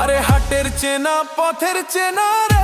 আরে হাটের চেনা পথের চেনা রে।